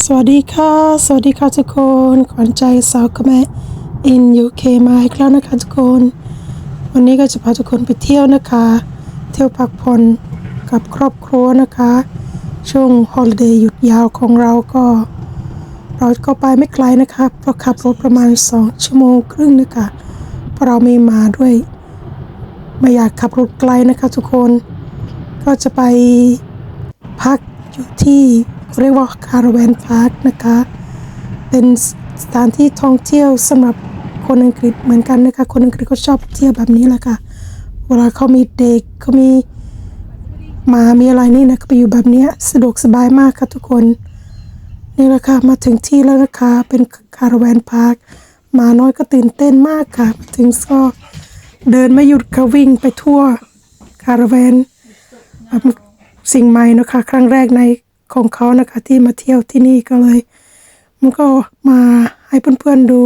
สวัสดีค่ะ สวัสดีค่ะทุกคน ขวัญใจสาวกระแม่ in UK มาอีกแล้วนะคะทุกคน วันนี้ก็จะพาทุกคนไปเที่ยวนะคะ เที่ยวพักผ่อนกับครอบครัวนะคะ ช่วงฮอลิเดย์หยุดยาวของเราก็ เราก็ไปไม่ไกลนะคะเพราะขับรถประมาณ 2 ชั่วโมงครึ่งนะคะเพราะเรามีหมาด้วย ไม่อยากขับรถไกลนะคะทุกคน ก็จะไปพักอยู่ที่ เรียกว่าคาราแวนพาร์คนะคะ เป็นสถานที่ท่องเที่ยวสำหรับคนอังกฤษเหมือนกันนะคะ คนอังกฤษก็ชอบเที่ยวแบบนี้แหละค่ะ เวลาเขามีเด็กเขามีหมามีอะไรนี่นะก็ไปอยู่แบบนี้สะดวกสบายมากค่ะทุกคน นี่แหละค่ะมาถึงที่แล้วนะคะ เป็นคาราแวนพาร์คหมาน้อยก็ตื่นเต้นมากค่ะ ถึงก็เดินไม่หยุดค่ะวิ่งไปทั่วคาราแวนแบบสิ่งใหม่นะคะ ครั้งแรกใน ของเขานะคะที่มาเที่ยวที่นี่ก็เลย มันก็มาให้เพื่อนๆดู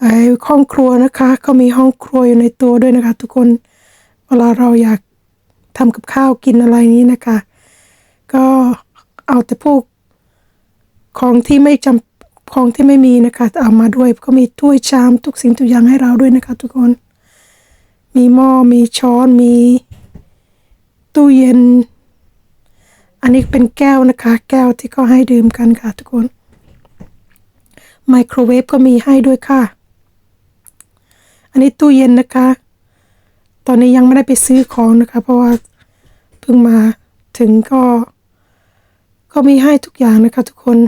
ไอ้ห้องครัวนะคะเขามีห้องครัวอยู่ในตัวด้วยนะคะ ทุกคนเวลาเราอยากทำกับข้าวกินอะไรนี้นะคะ ก็เอาแต่พวกของที่ไม่จำของที่ไม่มีนะคะเอามาด้วยก็มีถ้วยชามทุกสิ่งทุกอย่างให้เราด้วยนะคะ ทุกคน มีหม้อมีช้อนมีตู้เย็น อันนี้เป็นแก้วนะคะ แก้วที่เขาให้ดื่มกันค่ะทุกคน ไมโครเวฟก็มีให้ด้วยค่ะ อันนี้ตู้เย็นนะคะ ตอนนี้ยังไม่ได้ไปซื้อของนะคะ เพราะว่าเพิ่งมาถึงก็ ก็มีให้ทุกอย่างนะคะทุกคน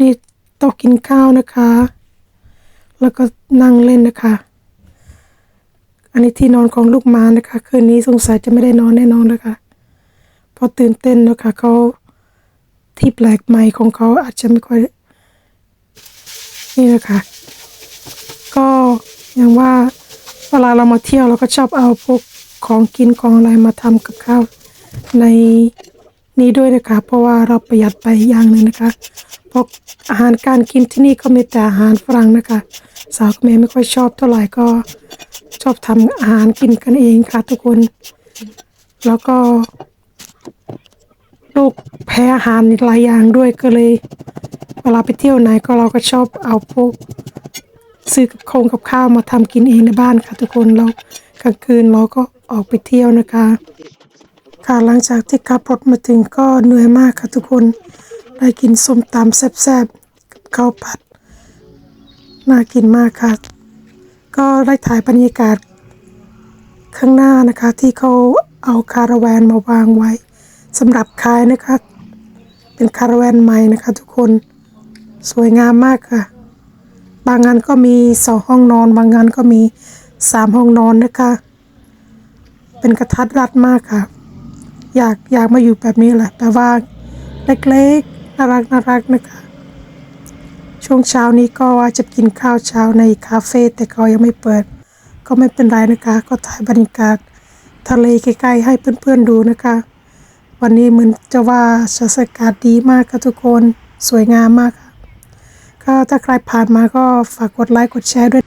นี่โต๊ะกินข้าวนะคะ แล้วก็นั่งเล่นนะคะอันนี้ที่นอนของลูกหมานะคะ คืนนี้สงสัยจะไม่ได้นอนแน่นอนนะคะ พราะตื่นเต้นนะคะเขาที่แปลกใหม่ของเขาอาจจะไม่ค่อย นี่นะคะ ก็อย่างว่าเวลาเรามาเที่ยวเราก็ชอบเอาพวกของกินของอะไรมาทำกับข้าวในนี้ด้วยนะคะ เพราะว่าเราประหยัดไปอย่างหนึ่งนะคะเพราะอาหารการกินที่นี่ก็มีแต่อาหารฝรั่งนะคะ สาวกับแม่ไม่ค่อยชอบเท่าไหร่ก็ชอบทำอาหารกินกันเองค่ะทุกคน แล้วก็ ลูกแพ้อาหารหลายอย่างด้วยก็เลย เวลาไปเที่ยวไหนก็เราก็ชอบเอาพวกซื้อกับโครงกับข้าวมาทำกินเองในบ้านค่ะทุกคนแล้วกลางคืนเราก็ออกไปเที่ยวนะคะ ค่ะหลังจากที่ขับรถมาถึงก็เหนื่อยมากค่ะทุกคนได้กินส้มตำแซ่บๆกับข้าวผัดน่ากินมากค่ะ ก็ได้ถ่ายบรรยากาศข้างหน้านะคะที่เขาเอาคาราแวนมาวางไว้ สำหรับขายนะคะ เป็นคาราแวนใหม่นะคะ ทุกคนสวยงามมากค่ะ บางงานก็มีสองห้องนอน บางงานก็มีสามห้องนอนนะคะ เป็นกระทัดรัดมากค่ะ อยากอยากมาอยู่แบบนี้แหละ แต่ว่าเล็กๆน่ารักน่ารักนะคะ ช่วงเช้านี้ก็ว่าจะกินข้าวเช้าในคาเฟ่แต่เขายังไม่เปิด ก็ไม่เป็นไรนะคะ ก็ถ่ายบรรยากาศทะเลใกล้ๆให้เพื่อนๆดูนะคะ วันนี้เหมือนจะว่าสภาพอากาศดีมากค่ะทุกคนสวยงามมากค่ะก็ถ้าใครผ่านมาก็ฝากกดไลค์กดแชร์ด้วย